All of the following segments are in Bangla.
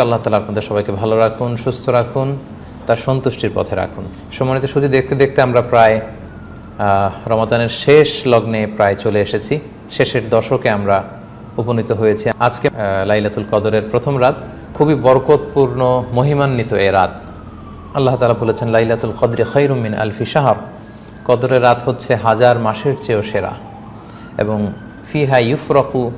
আল্লাহ তালা আপনাদের সবাইকে ভালো রাখুন, সুস্থ রাখুন, তার সন্তুষ্টির পথে রাখুন। সম্মানিত শুধু দেখতে দেখতে আমরা প্রায় রমাদানের শেষ লগ্নে প্রায় চলে এসেছি। শেষের দশকে আমরা উপনীত হয়েছি। আজকে লাইলাতুল কদরের প্রথম রাত, খুবই বরকতপূর্ণ, মহিমান্বিত এ রাত। আল্লাহ তালা বলেছেন, লাইলাতুল কদরে খৈরুমিন আলফি সাহাব কদরের রাত হচ্ছে হাজার মাসের চেয়েও সেরা। এবং ফিহা ইউফরকু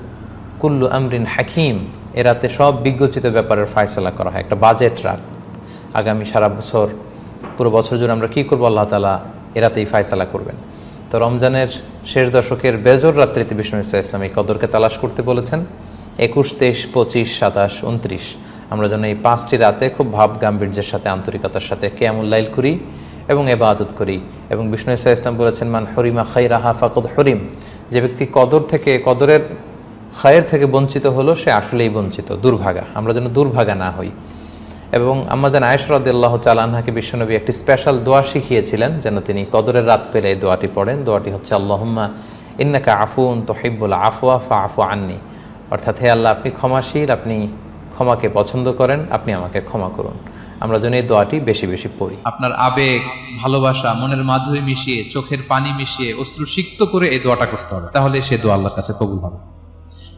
কুল্লু আমরিন হাকিম। এ রাতে সব বিজ্ঞচিত ব্যাপারের ফায়সলা করা হয়, একটা বাজেট রাত। আগামী সারা বছর, পুরো বছর জুড়ে আমরা কী করব আল্লাহ তালা এ রাতেই ফায়সালা করবেন। তো রমজানের শেষ দশকের বেজর রাত্রিতে বিষ্ণু ইসা ইসলাম এই কদরকে তালাশ করতে বলেছেন, একুশ, তেইশ, পঁচিশ, সাতাশ, উনত্রিশ। আমরা যেন এই পাঁচটি রাতে খুব ভাব গাম্ভীর্যের সাথে, আন্তরিকতার সাথে কেয়ামুল্লাইল করি এবং এবাদত করি। এবং বিষ্ণু ইসা ইসলাম বলেছেন, মান হরিমা খাই রাহা ফাকদ হরিম। যে ব্যক্তি কদর থেকে কদরের খায়ের থেকে বঞ্চিত হলো, সে আসলেই বঞ্চিত, দুর্ভাগা। আমরা যেন দুর্ভাগা না হই। এবং আমাদের আয়েশরদ আল্লাহ চালানহাকে বিশ্বনবী একটি স্পেশাল দোয়া শিখিয়েছিলেন, যেন তিনি কদরের রাত পেলে এই দোয়াটি পড়েন। দোয়াটি হচ্ছে, আল্লাহম্মা ইন্নাকা আফুন তহিব্বুল আফওয়া ফা আফু আননি। অর্থাৎ, হে আল্লাহ, আপনি ক্ষমাশীল, আপনি ক্ষমাকে পছন্দ করেন, আপনি আমাকে ক্ষমা করুন। আমরা যেন এই দোয়াটি বেশি বেশি পড়ি। আপনার আবেগ, ভালোবাসা, মনের মাধুরী মিশিয়ে, চোখের পানি মিশিয়ে অশ্রু সিক্ত করে এই দোয়াটা করতে হবে। তাহলে সে দোয়া আল্লাহর কাছে কবুল হবে।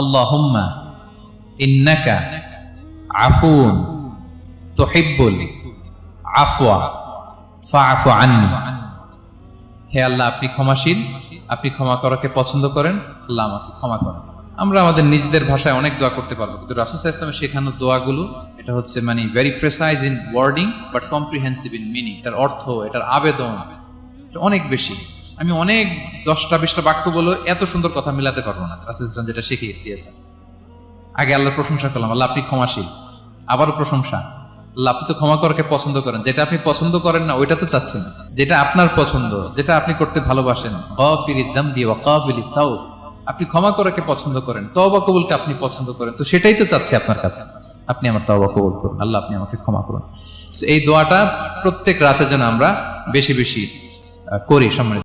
আল্লাহুম্মা ইন্নাকা আফুন তুহিব্বুল আফওয়া ফাআফু আন্নি হে আল্লাহ, আপনি ক্ষমাশীল, আপনি ক্ষমা করাকে পছন্দ করেন, আল্লাহ আমাকে ক্ষমা করেন। আমরা আমাদের নিজেদের ভাষায় অনেক দোয়া করতে পারব, কিন্তু রাসুল ইসলামের শেখানো দোয়াগুলো, এটা হচ্ছে মানে very precise in wording but comprehensive in meaning এটার অর্থ, এটার আবেদন অনেক বেশি। আমি অনেক দশটা বিশটা বাক্য বলে এত সুন্দর কথা মিলাতে পারব না। রাসুল ইসলাম যেটা শিখিয়ে দিয়েছেন। আগে আল্লাহর প্রশংসা করলাম, আল্লাহ আপনি ক্ষমাশীল। আবারও প্রশংসা। আল্লাহ আপনি তো ক্ষমা করাকে পছন্দ করেন। যেটা আপনি পছন্দ করেন না, ওইটা তো চাচ্ছেন। যেটা আপনার পছন্দ, যেটা আপনি করতে ভালোবাসেন। তাও আপনি ক্ষমা করাকে পছন্দ করেন, তওবা কবুলকে আপনি পছন্দ করেন। তো সেটাই তো চাচ্ছি আপনার কাছে। আপনি আমার তওবা কবুল করুন, আল্লাহ আপনি আমাকে ক্ষমা করুন। এই দোয়াটা প্রত্যেক রাতে যেন আমরা বেশি বেশি করি সম্মানিত